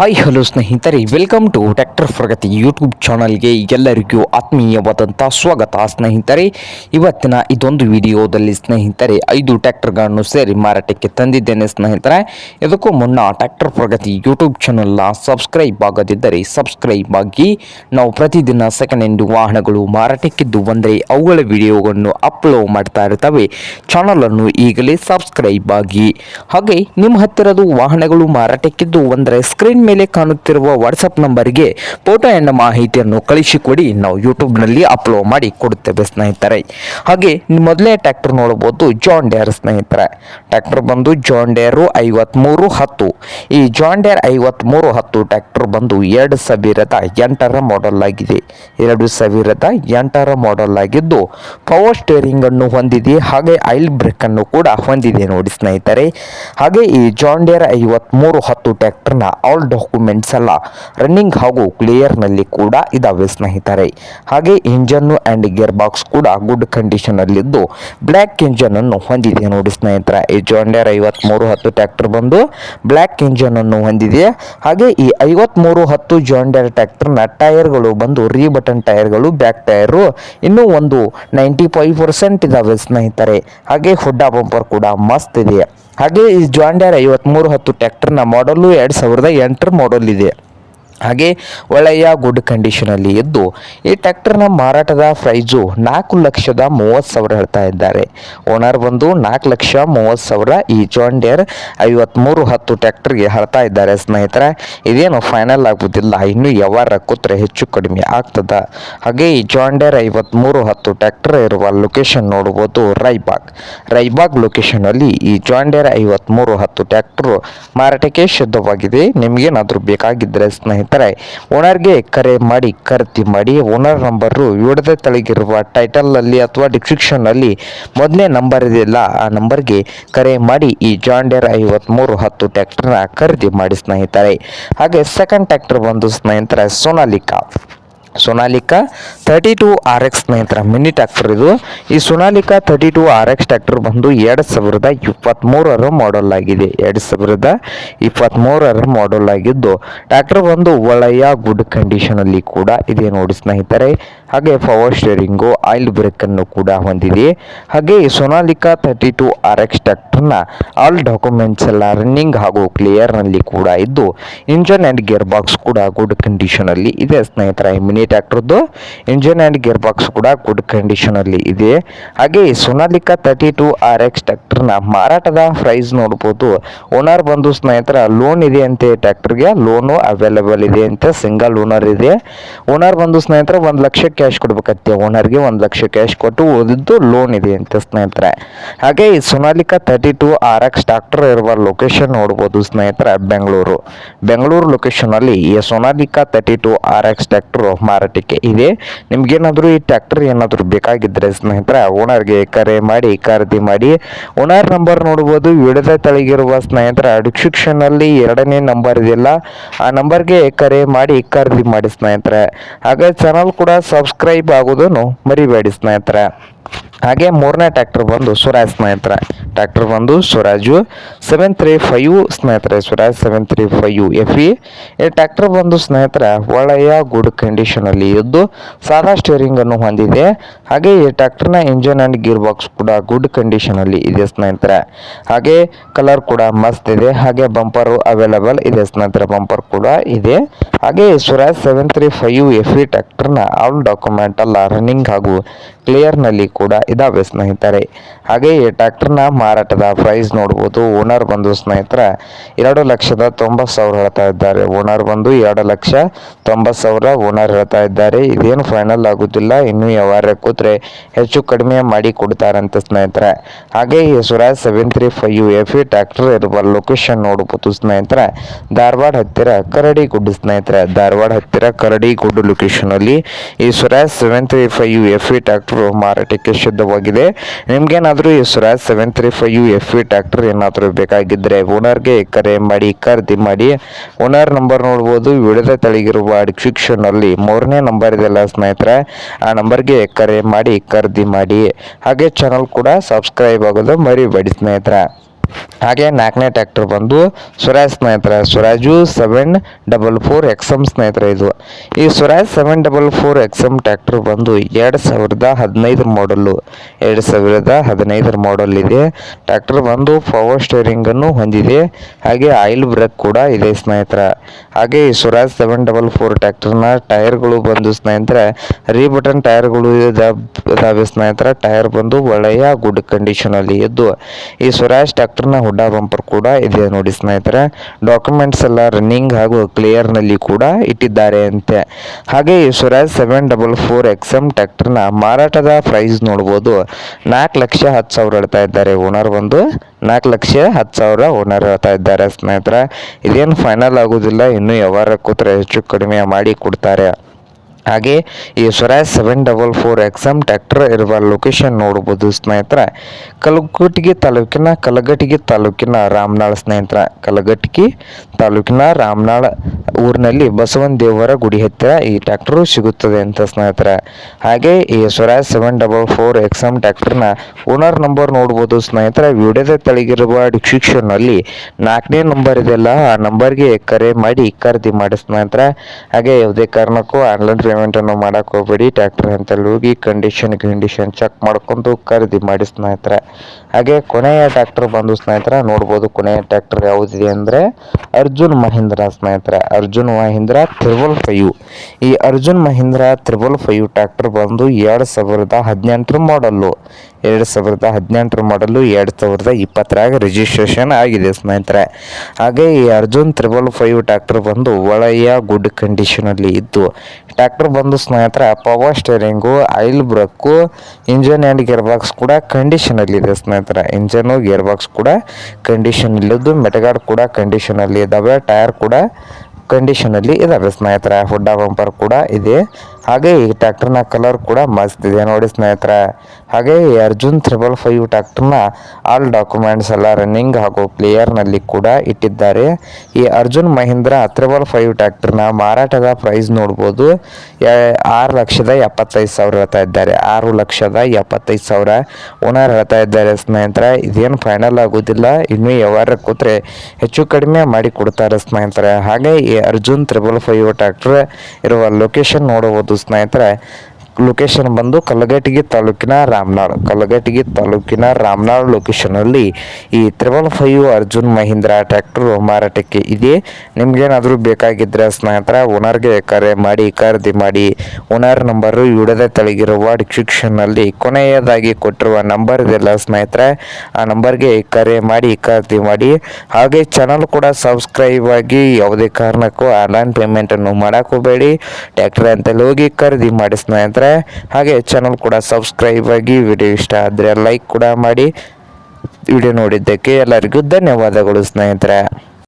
Hi hello ಸ್ನೇಹಿತರೆ. Welcome to tractor Pragati YouTube ಚಾನಲ್ಗೆ ಎಲ್ಲರಿಗೂ ಆತ್ಮೀಯವಾದಂಥ ಸ್ವಾಗತ, ಸ್ನೇಹಿತರೆ. ಇವತ್ತಿನ ಇದೊಂದು ವಿಡಿಯೋದಲ್ಲಿ, ಸ್ನೇಹಿತರೆ, ಐದು ಟ್ಯಾಕ್ಟರ್ಗಳನ್ನು ಸೇರಿ ಮಾರಾಟಕ್ಕೆ ತಂದಿದ್ದೇನೆ, ಸ್ನೇಹಿತರೆ. ಇದಕ್ಕೂ ಮುನ್ನ ಟ್ರ್ಯಾಕ್ಟರ್ ಪ್ರಗತಿ ಯೂಟ್ಯೂಬ್ ಚಾನಲ್ನ ಸಬ್ಸ್ಕ್ರೈಬ್ ಆಗದಿದ್ದರೆ ಸಬ್ಸ್ಕ್ರೈಬ್ ಆಗಿ, ನಾವು ಪ್ರತಿದಿನ ಸೆಕೆಂಡ್ ಹ್ಯಾಂಡ್ ವಾಹನಗಳು ಮಾರಾಟಕ್ಕಿದ್ದು ಬಂದರೆ ಅವುಗಳ ವಿಡಿಯೋಗಳನ್ನು ಅಪ್ಲೋಡ್ ಮಾಡ್ತಾ ಇರ್ತವೆ. ಚಾನಲನ್ನು ಈಗಲೇ ಸಬ್ಸ್ಕ್ರೈಬ್ ಆಗಿ. ಹಾಗೆ, ನಿಮ್ಮ ಹತ್ತಿರದ ವಾಹನಗಳು ಮಾರಾಟಕ್ಕಿದ್ದು ಬಂದರೆ ಸ್ಕ್ರೀನ್ ಮೇಲೆ ಕಾಣುತ್ತಿರುವ ವಾಟ್ಸಪ್ ನಂಬರ್ಗೆ ಫೋಟೋ ಎಂಬ ಮಾಹಿತಿಯನ್ನು ಕಳಿಸಿಕೊಡಿ. ನಾವು ಯೂಟ್ಯೂಬ್ನಲ್ಲಿ ಅಪ್ಲೋಡ್ ಮಾಡಿ ಕೊಡುತ್ತೇವೆ ಸ್ನೇಹಿತರೆ. ಹಾಗೆ ಮೊದಲೇ ಟ್ರ್ಯಾಕ್ಟರ್ ನೋಡಬಹುದು. ಜಾನ್ ಡೇರ್ ಸ್ನೇಹಿತರೆ. ಟ್ರ್ಯಾಕ್ಟರ್ ಬಂದು ಜಾನ್ ಡೇರು ಐವತ್ಮೂರು ಹತ್ತು. ಈ ಜಾನ್ ಡೇರ್ ಐವತ್ಮೂರು ಹತ್ತು ಟ್ರ್ಯಾಕ್ಟರ್ ಬಂದು ಎರಡು ಸಾವಿರದ ಎಂಟರ ಮಾಡೆಲ್ ಆಗಿದೆ. ಎರಡು ಸಾವಿರದ ಎಂಟರ ಮಾಡೆಲ್ ಆಗಿದ್ದು ಪವರ್ ಸ್ಟೇರಿಂಗ್ ಅನ್ನು ಹೊಂದಿದೆ. ಹಾಗೆ ಆಯಿಲ್ ಬ್ರೇಕ್ ಅನ್ನು ಕೂಡ ಹೊಂದಿದೆ ನೋಡಿ ಸ್ನೇಹಿತರೆ. ಹಾಗೆ ಈ ಜಾನ್ ಡೇರ್ ಐವತ್ಮೂರು ಹತ್ತು ಟ್ರ್ಯಾಕ್ಟರ್ನ ಆಲ್ ಡಾಕ್ಯುಮೆಂಟ್ಸ್ ಎಲ್ಲ ರನ್ನಿಂಗ್ ಹಾಗೂ ಕ್ಲಿಯರ್ನಲ್ಲಿ ಕೂಡ ಇದಾವೆ ಸ್ನೇಹಿತರೆ. ಹಾಗೆ ಇಂಜನ್ನು ಆ್ಯಂಡ್ ಗೇರ್ ಬಾಕ್ಸ್ ಕೂಡ ಗುಡ್ ಕಂಡೀಷನಲ್ಲಿದ್ದು ಬ್ಲ್ಯಾಕ್ ಇಂಜನನ್ನು ಹೊಂದಿದೆ ನೋಡಿ ಸ್ನೇಹಿತರೆ. ಈ ಜಾನ್ ಡೇರ್ ಐವತ್ತ್ಮೂರು ಹತ್ತು ಟ್ಯಾಕ್ಟರ್ ಬಂದು ಬ್ಲ್ಯಾಕ್ ಇಂಜನನ್ನು ಹೊಂದಿದೆ ಹಾಗೆ ಈ ಐವತ್ತ್ಮೂರು ಹತ್ತು ಜಾನ್ನ ಟ್ರ್ಯಾಕ್ಟರ್ನ ಟೈರ್ಗಳು ಬಂದು ರೀ ಬಟನ್ ಟೈರ್ಗಳು, ಬ್ಯಾಕ್ ಟೈರು ಇನ್ನೂ ಒಂದು ನೈಂಟಿ ಫೈವ್ ಪರ್ಸೆಂಟ್ ಇದಾವೆ ಸ್ನೇಹಿತರೆ. ಹಾಗೆ ಹುಡ್ಡ ಬಂಪರ್ ಕೂಡ ಮಸ್ತ್ ಇದೆ. ಹಾಗೆ ಈ ಜಾಂಡ್ಯಾರ್ ಐವತ್ತ್ಮೂರು ಹತ್ತು ಟ್ಯಾಕ್ಟರ್ನ ಮಾಡಲು ಎರಡು ಸಾವಿರದ ಎಂಟರ ಮಾಡಲ್ ಇದೆ. ಹಾಗೆ ಒಳ್ಳೆಯ ಗುಡ್ ಕಂಡೀಷನಲ್ಲಿ ಇದ್ದು ಈ ಟ್ಯಾಕ್ಟರ್ನ ಮಾರಾಟದ ಪ್ರೈಸು ನಾಲ್ಕು ಲಕ್ಷದ ಮೂವತ್ತು ಸಾವಿರ ಹೇಳ್ತಾ ಇದ್ದಾರೆ. ಓನರ್ ಬಂದು ನಾಲ್ಕು ಲಕ್ಷ ಮೂವತ್ತು ಸಾವಿರ ಈ ಜಾನ್ ಡಿಯರ್ ಐವತ್ತ್ಮೂರು ಹತ್ತು ಟ್ಯಾಕ್ಟರ್ಗೆ ಹೇಳ್ತಾ ಇದ್ದಾರೆ. ಸ್ನೇಹಿತರೆ, ಇದೇನು ಫೈನಲ್ ಆಗುವುದಿಲ್ಲ ಇನ್ನೂ ಯಾವಾರ ಕೂತ್ರೆ ಹೆಚ್ಚು ಕಡಿಮೆ ಆಗ್ತದ. ಹಾಗೆ ಈ ಜಾನ್ ಡಿಯರ್ ಐವತ್ತ್ಮೂರು ಹತ್ತು ಟ್ಯಾಕ್ಟರ್ ಇರುವ ಲೊಕೇಶನ್ ನೋಡ್ಬೋದು ರೈಬಾಗ್. ರೈಬಾಗ್ ಲೊಕೇಶನಲ್ಲಿ ಈ ಜಾನ್ ಡಿಯರ್ ಐವತ್ತ್ಮೂರು ಹತ್ತು ಟ್ಯಾಕ್ಟರು ಮಾರಾಟಕ್ಕೆ ಶುದ್ಧವಾಗಿದೆ. ನಿಮಗೇನಾದರೂ ಬೇಕಾಗಿದ್ದರೆ ಸ್ನೇಹಿತರೆ. ಓನರ್ಗೆ ಕರೆ ಮಾಡಿ ಖರೀದಿ ಮಾಡಿ ಓನರ್ ನಂಬರು ವಿಡದ ತಳಗಿರುವ ಟೈಟಲಲ್ಲಿ ಅಥವಾ ಡಿಸ್ಕ್ರಿಪ್ಷನ್ನಲ್ಲಿ ಮೊದಲನೇ ನಂಬರ್ ಇದೆಯಲ್ಲ ಆ ನಂಬರ್ಗೆ ಕರೆ ಮಾಡಿ ಈ ಜಾನ್ ಡೇರ್ ಐವತ್ತ್ಮೂರು ಹತ್ತು ಟ್ಯಾಕ್ಟರ್ನ ಖರೀದಿ ಮಾಡಿ ಸ್ನೇಹಿತರೆ. ಹಾಗೆ ಸೆಕೆಂಡ್ ಟ್ಯಾಕ್ಟರ್ ಬಂದು ಸ್ನೇಹಿತರೆ Sonalika. Sonalika thirty two R X ಸ್ನೇಹಿತರ ಮಿನಿ ಟ್ಯಾಕ್ಟರ್ ಇದು. ಈ Sonalika thirty two R X tractor ಬಂದು ಎರಡು ಸಾವಿರದ ಇಪ್ಪತ್ತ್ಮೂರರ ಮಾಡೆಲ್ ಆಗಿದೆ. ಎರಡು ಸಾವಿರದ ಇಪ್ಪತ್ತ್ಮೂರರ ಮಾಡೆಲ್ ಆಗಿದ್ದು ಟ್ಯಾಕ್ಟರ್ ಬಂದು ಒಳ್ಳೆಯ ಗುಡ್ ಕಂಡೀಷನಲ್ಲಿ ಕೂಡ ಇದೆ ನೋಡಿ ಸ್ನೇಹಿತರೆ. ಹಾಗೆ ಪವರ್ ಸ್ಟೇರಿಂಗು ಆಯಿಲ್ ಬ್ರೇಕನ್ನು ಕೂಡ ಹೊಂದಿದೆ. ಹಾಗೆ ಈ Sonalika thirty two R X ಟ್ಯಾಕ್ಟರ್ನ all documents ಎಲ್ಲ ರನ್ನಿಂಗ್ ಹಾಗೂ ಕ್ಲಿಯರ್ನಲ್ಲಿ ಕೂಡ ಇದ್ದು ಇಂಜನ್ ಆ್ಯಂಡ್ ಗೇರ್ ಬಾಕ್ಸ್ ಕೂಡ ಗುಡ್ ಕಂಡೀಷನಲ್ಲಿ ಇದೆ ಸ್ನೇಹಿತರೆ ಈ ಮಿನಿ ಟ್ರ್ಯಾಕ್ಟರ್ದು ಇಂಜಿನ್ ಆ್ಯಂಡ್ ಗೇರ್ ಬಾಕ್ಸ್ ಕೂಡ ಗುಡ್ ಕಂಡೀಷನಲ್ಲಿ ಇದೆ. ಹಾಗೆ Sonalika thirty two R X ಟ್ಯಾಕ್ಟರ್ನ ಮಾರಾಟದ ಪ್ರೈಸ್ ನೋಡ್ಬೋದು. ಓನರ್ ಬಂದು ಸ್ನೇಹಿತರ ಲೋನ್ ಇದೆ ಅಂತೆ ಟ್ಯಾಕ್ಟರ್ಗೆ ಲೋನು ಅವೈಲೇಬಲ್ ಇದೆ ಅಂತ ಸಿಂಗಲ್ ಓನರ್ ಇದೆ. ಓನರ್ ಬಂದು ಸ್ನೇಹಿತರ ಒಂದು ಲಕ್ಷ ಕ್ಯಾಶ್ ಕೊಡ್ಬೇಕತ್ತೆ ಓನರ್ಗೆ ಒಂದು ಲಕ್ಷ ಕ್ಯಾಶ್ ಕೊಟ್ಟು ಓದಿದ್ದು ಲೋನ್ ಇದೆ ಅಂತ ಸ್ನೇಹಿತರೆ. ಹಾಗೆ ಈ Sonalika thirty two R X tractor ಇರುವ ಲೊಕೇಶನ್ ನೋಡ್ಬೋದು ಸ್ನೇಹಿತರ, ಬೆಂಗಳೂರು. ಬೆಂಗಳೂರು ಲೊಕೇಶನಲ್ಲಿ ಈ Sonalika thirty two R X tractor ಮಾರಾಟಕ್ಕೆ. ಇದೆ. ನಿಮ್ಗೇನಾದರೂ ಈ ಟ್ರ್ಯಾಕ್ಟರ್ ಏನಾದರೂ ಬೇಕಾಗಿದ್ದರೆ ಸ್ನೇಹಿತರೆ ಓನರ್ಗೆ ಕರೆ ಮಾಡಿ, ಖರೀದಿ ಮಾಡಿ ಓನರ್ ನಂಬರ್ ನೋಡ್ಬೋದು. ವಿಡದ ತಳಗಿರುವ ಸ್ನೇಹಿತರ ಡಿಸ್ಕ್ರಿಪ್ಷನ್ನಲ್ಲಿ ಎರಡನೇ ನಂಬರ್ ಇದೆಯಲ್ಲ, ಆ ನಂಬರ್ಗೆ ಕರೆ ಮಾಡಿ, ಖರೀದಿ ಮಾಡಿ ಸ್ನೇಹಿತರೆ. ಹಾಗೆ ಚಾನಲ್ ಕೂಡ ಸಬ್ಸ್ಕ್ರೈಬ್ ಆಗೋದನ್ನು ಮರಿಬೇಡಿ ಸ್ನೇಹಿತರೆ. ಹಾಗೆ ಮೂರನೇ ಟ್ಯಾಕ್ಟರ್ ಬಂದು ಸ್ವರಾಜ್ ಸ್ನೇಹಿತರೆ. ಟ್ಯಾಕ್ಟರ್ ಬಂದು ಸ್ವರಾಜು ಸೆವೆನ್ ತ್ರೀ ಫೈವ್ ಸ್ನೇಹಿತರೆ, Swaraj seven three five F E ಈ ಟ್ಯಾಕ್ಟರ್ ಬಂದು ಸ್ನೇಹಿತರೆ, ಒಳ್ಳೆಯ ಗುಡ್ ಕಂಡೀಷನಲ್ಲಿ ಇದ್ದು ಸಾದಾ ಸ್ಟೇರಿಂಗನ್ನು ಹೊಂದಿದೆ. ಹಾಗೆ ಈ ಟ್ರ್ಯಾಕ್ಟರ್ನ ಇಂಜನ್ ಆ್ಯಂಡ್ ಗೀರ್ ಬಾಕ್ಸ್ ಕೂಡ ಗುಡ್ ಕಂಡೀಷನಲ್ಲಿ ಇದೆ ಸ್ನೇಹಿತರೆ. ಹಾಗೆ ಕಲರ್ ಕೂಡ ಮಸ್ತ್ ಇದೆ. ಹಾಗೆ ಬಂಪರು ಅವೈಲಬಲ್ ಇದೆ ಸ್ನೇಹಿತರೆ ಬಂಪರ್ ಕೂಡ ಇದೆ. ಹಾಗೆ Swaraj seven three five F E ಟ್ಯಾಕ್ಟರ್ನ all document ಅಲ್ಲ ರನ್ನಿಂಗ್ ಹಾಗೂ ಕ್ಲಿಯರ್ನಲ್ಲಿ ಕೂಡ ಇದಾವೆ ಸ್ನೇಹಿತರೆ. ಹಾಗೆ ಈ ಟ್ರ್ಯಾಕ್ಟರ್ನ ಮಾರಾಟದ ಪ್ರೈಸ್ ನೋಡ್ಬೋದು. ಓನರ್ ಬಂದು ಸ್ನೇಹಿತರ, ಎರಡು ಲಕ್ಷದ ತೊಂಬತ್ತು ಸಾವಿರ ಹೇಳ್ತಾ ಇದ್ದಾರೆ. ಓನರ್ ಬಂದು ಎರಡು ಲಕ್ಷ ತೊಂಬತ್ತು ಸಾವಿರ ಓನರ್ ಹೇಳ್ತಾ ಇದ್ದಾರೆ. ಇದೇನು ಫೈನಲ್ ಆಗೋದಿಲ್ಲ. ಇನ್ನೂ ವ್ಯವಹಾರ ಕೂತ್ರೆ ಹೆಚ್ಚು ಕಡಿಮೆ ಮಾಡಿ ಕೊಡ್ತಾರಂತೆ ಸ್ನೇಹಿತರೆ. ಹಾಗೆ ಈ Swaraj seven three five F E tractor ಇರುವ ಲೊಕೇಶನ್ ನೋಡ್ಬೋದು ಸ್ನೇಹಿತರೆ. ಧಾರವಾಡ ಹತ್ತಿರ ಕರಡಿಗುಡ್ಡು ಸ್ನೇಹಿತರೆ. ಧಾರವಾಡ ಹತ್ತಿರ ಕರಡಿಗುಡ್ಡು ಲೊಕೇಶನಲ್ಲಿ ಈ Swaraj seven three five F E tractor ಮಾರಾಟಕ್ಕೆ ಸಿದ್ಧವಾಗಿದೆ ನಿಮ್ಗೇನಾದರೂ ಈ Swaraj seven three five F E tractor ಏನಾದರೂ ಬೇಕಾಗಿದ್ದರೆ ಓನರ್ಗೆ ಕರೆ ಮಾಡಿ, ಖರೀದಿ ಮಾಡಿ ಓನರ್ ನಂಬರ್ ನೋಡ್ಬೋದು. ವಿಡದ ತಳಗಿರುವ ಡಿಸ್ಕ್ರಿಪ್ಷನ್ನಲ್ಲಿ ಮೂರನೇ ನಂಬರ್ ಇದೆಲ್ಲ ಸ್ನೇಹಿತರೆ, ಆ ನಂಬರ್ಗೆ ಕರೆ ಮಾಡಿ, ಖರೀದಿ ಮಾಡಿ. ಹಾಗೆ ಚಾನಲ್ ಕೂಡ ಸಬ್ಸ್ಕ್ರೈಬ್ ಆಗೋದು ಮರಿಬೇಡಿ ಸ್ನೇಹಿತರೆ. ಹಾಗೆ ನಾಲ್ಕನೇ ಟ್ಯಾಕ್ಟರ್ ಬಂದು ಸ್ವರಾಜ್ ಸ್ನೇಹಿತರ, Swaraj seven double four XM ಸ್ನೇಹಿತರ ಇದು. ಈ Swaraj seven double four XM tractor ಬಂದು ಎರಡು ಸಾವಿರದ ಹದಿನೈದರ ಮಾಡಲ್ಲು ಎರಡು ಸಾವಿರದ ಹದಿನೈದರ ಮಾಡಲ್ ಇದೆ. ಟ್ಯಾಕ್ಟರ್ ಬಂದು ಪವರ್ ಸ್ಟೇರಿಂಗನ್ನು ಹೊಂದಿದೆ. ಹಾಗೆ ಆಯಿಲ್ ಬ್ರೇಕ್ ಕೂಡ ಇದೆ ಸ್ನೇಹಿತರ. ಹಾಗೆ ಈ ಸ್ವರಾಜ್ ಸೆವೆನ್ ಡಬಲ್ ಫೋರ್ ಟ್ಯಾಕ್ಟರ್ನ ಟೈರ್ಗಳು ಬಂದು ಸ್ನೇಹಿತರೆ ರೀ ಬಟನ್ ಟೈರ್ಗಳು ಇದಾವೆ ಸ್ನೇಹಿತರ. ಟೈರ್ ಬಂದು ಒಳ್ಳೆಯ ಗುಡ್ ಕಂಡೀಷನಲ್ಲಿ ಇದ್ದು ಈ ಸ್ವರಾಜ್ ಟ್ರ್ಯಾಕ್ಟರ್ನ ಹುಡ್ಡ ಬಂಪರ್ ಕೂಡ ಇದೆ ನೋಡಿ ಸ್ನೇಹಿತರೆ. ಡಾಕ್ಯುಮೆಂಟ್ಸ್ ಎಲ್ಲ ರನ್ನಿಂಗ್ ಹಾಗೂ ಕ್ಲಿಯರ್ನಲ್ಲಿ ಕೂಡ ಇಟ್ಟಿದ್ದಾರೆ ಅಂತೆ. ಹಾಗೆ ಈ ಸ್ವರಾಜ್ ಸೆವೆನ್ ಡಬಲ್ ಫೋರ್ ಎಕ್ಸಮ್ನ ಮಾರಾಟದ ಪ್ರೈಸ್ ನೋಡಬಹುದು ನಾಲ್ಕು ಲಕ್ಷ ಹತ್ತು ಸಾವಿರ ಹೇಳ್ತಾ ಇದ್ದಾರೆ ಓನರ್ ಬಂದು. ನಾಲ್ಕು ಲಕ್ಷ ಹತ್ತು ಸಾವಿರ ಓನರ್ ಹೇಳ್ತಾ ಇದ್ದಾರೆ ಸ್ನೇಹಿತರ. ಇದೇನು ಫೈನಲ್ ಆಗೋದಿಲ್ಲ, ಇನ್ನು ಯಾವಾರ ಕೂತ್ರೆ ಹೆಚ್ಚು ಕಡಿಮೆ ಮಾಡಿ ಕೊಡ್ತಾರೆ. ಹಾಗೆ ಈ Swaraj seven double four XM tractor ಇರುವ ಲೊಕೇಶನ್ ನೋಡ್ಬೋದು ಸ್ನೇಹಿತರ. ಕಲಘಟಗಿ ತಾಲೂಕಿನ ಕಲಘಟಗಿ ತಾಲೂಕಿನ ರಾಮನಾಳ ಸ್ನೇಹಿತರ. ಕಲಘಟಗಿ ತಾಲೂಕಿನ ರಾಮನಾಳ ಊರಿನಲ್ಲಿ ಬಸವನ ದೇವರ ಗುಡಿ ಹತ್ತಿರ ಈ ಟ್ಯಾಕ್ಟರು ಸಿಗುತ್ತದೆ ಅಂತ ಸ್ನೇಹಿತರ. ಹಾಗೆ ಈ Swaraj seven double four XM ಟ್ಯಾಕ್ಟರ್ನ owner number ನೋಡ್ಬೋದು ಸ್ನೇಹಿತರ. ವಿಡಿಯೋದ ತಳಗಿರುವ ಡಿಸ್ಕ್ರಿಪ್ಷನ್ನಲ್ಲಿ ನಾಲ್ಕನೇ ನಂಬರ್ ಇದೆಯಲ್ಲ ಆ ನಂಬರ್ಗೆ ಕರೆ ಮಾಡಿ ಖರೀದಿ ಮಾಡಿ ಸ್ನೇಹಿತರ. ಹಾಗೆ ಯಾವುದೇ ಕಾರಣಕ್ಕೂ ಆನ್ಲೈನ್ ಪೇಮೆಂಟನ್ನು ಮಾಡಕ್ ಹೋಗಬೇಡಿ. ಟ್ರ್ಯಾಕ್ಟರ್ ಅಂತ ಹೋಗಿ ಕಂಡೀಷನ್ ಕಂಡೀಷನ್ ಚೆಕ್ ಮಾಡ್ಕೊಂಡು ಖರೀದಿ ಮಾಡಿ ಸ್ನೇಹಿತರೆ. ಹಾಗೆ ಕೊನೆಯ ಟ್ರ್ಯಾಕ್ಟರ್ ಬಂದು ಸ್ನೇಹಿತರೆ, ನೋಡ್ಬೋದು ಕೊನೆಯ ಟ್ರ್ಯಾಕ್ಟರ್ ಯಾವುದಿದೆ ಅಂದರೆ ಅರ್ಜುನ್ ಮಹೀಂದ್ರ ಸ್ನೇಹಿತರೆ. ಅರ್ಜುನ್ ಮಹೀಂದ್ರ ತ್ರಿಬಲ್ ಫೈವ್ ಈ Arjun Mahindra triple five tractor ಬಂದು ಎರಡು ಸಾವಿರದ ಹದಿನೆಂಟರ ಮಾಡಲ್ಲು ಎರಡು ಸಾವಿರದ ಹದಿನೆಂಟರ ಮಾಡಲು ಎರಡು ಸಾವಿರದ ಇಪ್ಪತ್ತರಾಗ ರಿಜಿಸ್ಟ್ರೇಷನ್ ಆಗಿದೆ ಸ್ನೇಹಿತರೆ. ಹಾಗೆ ಈ ಅರ್ಜುನ್ ತ್ರಿಬಲ್ ಫೈವ್ ಟ್ರ್ಯಾಕ್ಟರ್ ಬಂದು ಒಳ್ಳೆಯ ಗುಡ್ ಕಂಡೀಷನಲ್ಲಿ ಇದ್ದು ಟ್ರ್ಯಾಕ್ಟರ್ ಬಂದು ಸ್ನೇಹಿತರೆ, power steering, oil brake engine and gear box ಕೂಡ ಕಂಡೀಷನಲ್ಲಿದೆ ಸ್ನೇಹಿತರೆ. ಇಂಜನು, ಗೇರ್ ಬಾಕ್ಸ್ ಕೂಡ ಕಂಡೀಷನಲ್ಲಿದ್ದು ಮೆಟಗಾರ್ಡ್ ಕೂಡ ಕಂಡೀಷನಲ್ಲಿ ಇದ್ದಾವೆ, ಟೈರ್ ಕೂಡ ಕಂಡೀಷನಲ್ಲಿ ಇದ್ದಾವೆ ಸ್ನೇಹಿತರೆ. ಹುಡ್ಡ ಬಂಪರ್ ಕೂಡ ಇದೆ. ಹಾಗೆ ಈ ಟ್ರ್ಯಾಕ್ಟರ್ನ ಕಲರ್ ಕೂಡ ಮಸ್ತ್ ಇದೆ ನೋಡಿ ಸ್ನೇಹಿತರೆ. ಹಾಗೆ ಅರ್ಜುನ್ ತ್ರಿಬಲ್ ಫೈವ್ ಟ್ಯಾಕ್ಟರ್ನ ಆಲ್ ಡಾಕ್ಯುಮೆಂಟ್ಸ್ ಎಲ್ಲ ರನ್ನಿಂಗ್ ಹಾಗೂ ಪ್ಲೇಯರ್ನಲ್ಲಿ ಕೂಡ ಇಟ್ಟಿದ್ದಾರೆ. ಈ ಅರ್ಜುನ್ ಮಹೀಂದ್ರ ತ್ರಿಬಲ್ ಫೈವ್ ಟ್ರ್ಯಾಕ್ಟರ್ನ ಮಾರಾಟದ ಪ್ರೈಸ್ ನೋಡ್ಬೋದು. ಆರು ಲಕ್ಷದ ಎಪ್ಪತ್ತೈದು ಸಾವಿರ ಹೇಳ್ತಾ ಇದ್ದಾರೆ. ಆರು ಲಕ್ಷದ ಎಪ್ಪತ್ತೈದು ಸಾವಿರ ಓನರ್ ಹೇಳ್ತಾ ಇದ್ದಾರೆ ಸ್ನೇಹಿತರೆ. ಇದೇನು ಫೈನಲ್ ಆಗೋದಿಲ್ಲ. ಇನ್ನೂ ಯಾವಾಗ ಕೂತ್ರೆ ಹೆಚ್ಚು ಕಡಿಮೆ ಮಾಡಿ ಕೊಡ್ತಾರೆ ಸ್ನೇಹಿತರೆ. ಹಾಗೆ ಈ ಅರ್ಜುನ್ ತ್ರಿಬಲ್ ಫೈವ್ ಟ್ಯಾಕ್ಟರ್ ಇರುವ ಲೊಕೇಶನ್ ನೋಡಬಹುದು. ಸ್ನೇಹಿತರೆ ಲೊಕೇಶನ್ ಬಂದು ಕಲ್ಲಗಟ್ಟಿಗೆ ತಾಲೂಕಿನ ರಾಮನಾಳ್. ಕಲ್ಲಗಟ್ಟಿಗೆ ತಾಲೂಕಿನ ರಾಮನಾಳ್ ಲೊಕೇಶನಲ್ಲಿ ಈ triple five Arjun Mahindra tractor ಮಾರಾಟಕ್ಕೆ ಇದೆ. ನಿಮ್ಗೇನಾದರೂ ಬೇಕಾಗಿದ್ದರೆ ಸ್ನೇಹಿತರ, ಓನರ್ಗೆ ಕರೆ ಮಾಡಿ, ಖರೀದಿ ಮಾಡಿ. ಓನರ್ ನಂಬರು ವಿಡಿಯೋದ ತಳಗಿರುವ ಡಿಸ್ಕ್ರಿಪ್ಷನ್ನಲ್ಲಿ ಕೊನೆಯದಾಗಿ ಕೊಟ್ಟಿರುವ ನಂಬರ್ ಇದೆಲ್ಲ ಸ್ನೇಹಿತರೆ, ಆ ನಂಬರ್ಗೆ ಕರೆ ಮಾಡಿ, ಖರೀದಿ ಮಾಡಿ. ಹಾಗೆ ಚಾನಲ್ ಕೂಡ ಸಬ್ಸ್ಕ್ರೈಬ್ ಆಗಿ ಯಾವುದೇ ಕಾರಣಕ್ಕೂ ಆನ್ಲೈನ್ ಪೇಮೆಂಟನ್ನು ಮಾಡೋಕೆ ಹೋಗಬೇಡಿ. ಟ್ರ್ಯಾಕ್ಟರ್ ಅಂತಲ್ಲಿ ಹೋಗಿ ಖರೀದಿ ಮಾಡಿ ಹಾಗೆ ಚಾನಲ್ ಕೂಡ ಸಬ್ಸ್ಕ್ರೈಬ್ ಆಗಿ ವಿಡಿಯೋ ಇಷ್ಟ ಆದರೆ ಲೈಕ್ ಕೂಡ ಮಾಡಿ. ವಿಡಿಯೋ ನೋಡಿದ್ದಕ್ಕೆ ಎಲ್ಲರಿಗೂ ಧನ್ಯವಾದಗಳು ಸ್ನೇಹಿತರೆ.